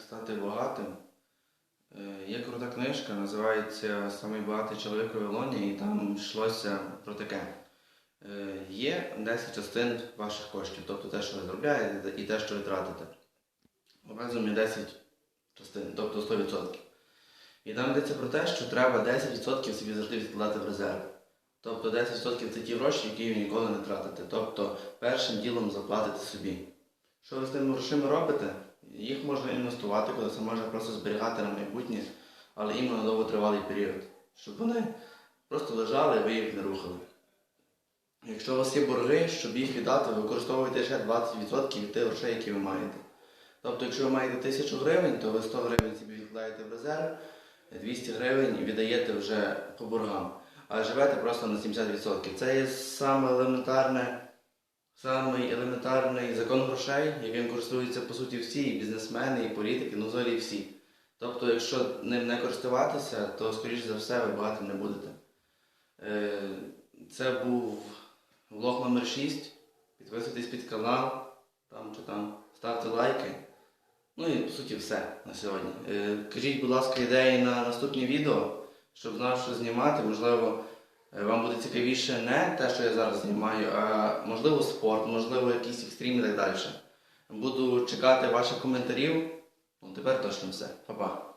стати багатим. Е, Є крута книжка, називається Самий багатий чоловік у Вавилоні, і там йшлося про таке. Е, Є 10 частин ваших коштів, тобто те, що ви заробляєте, і те, що ви тратите. Разом є 10 частин, тобто 100%. І там йдеться про те, що треба 10% собі завжди відкладати в резерв. Тобто 10% це ті гроші, які ви ніколи не тратите. Тобто першим ділом заплатите собі. Що ви з тими грошима робите? Їх можна інвестувати, коли це можна просто зберігати на майбутнє, але іменно на довготривалий період. Щоб вони просто лежали ви їх не рухали. Якщо у вас є борги, щоб їх віддати, ви використовуєте ще 20% від тих грошей, які ви маєте. Тобто, якщо ви маєте 1000 гривень, то ви 100 гривень собі відкладаєте в резерв, 200 гривень віддаєте вже по боргам, а живете просто на 70%. Це є саме елементарне, самий елементарний закон грошей, яким користуються по суті всі, і бізнесмени, і політики, ну взагалі всі. Тобто, якщо ним не користуватися, то скоріш за все ви багатим не будете. Е, Це був влог номер 6. Підписуйтесь під канал, там чи там ставте лайки. Ну і по суті все на сьогодні. Е, Кажіть, будь ласка, ідеї на наступні відео, щоб знав, що знімати. Можливо, вам буде цікавіше не те, що я зараз знімаю, а можливо спорт, можливо, якийсь екстрім і так далі. Буду чекати ваших коментарів. Ну, тепер точно все. Па-па.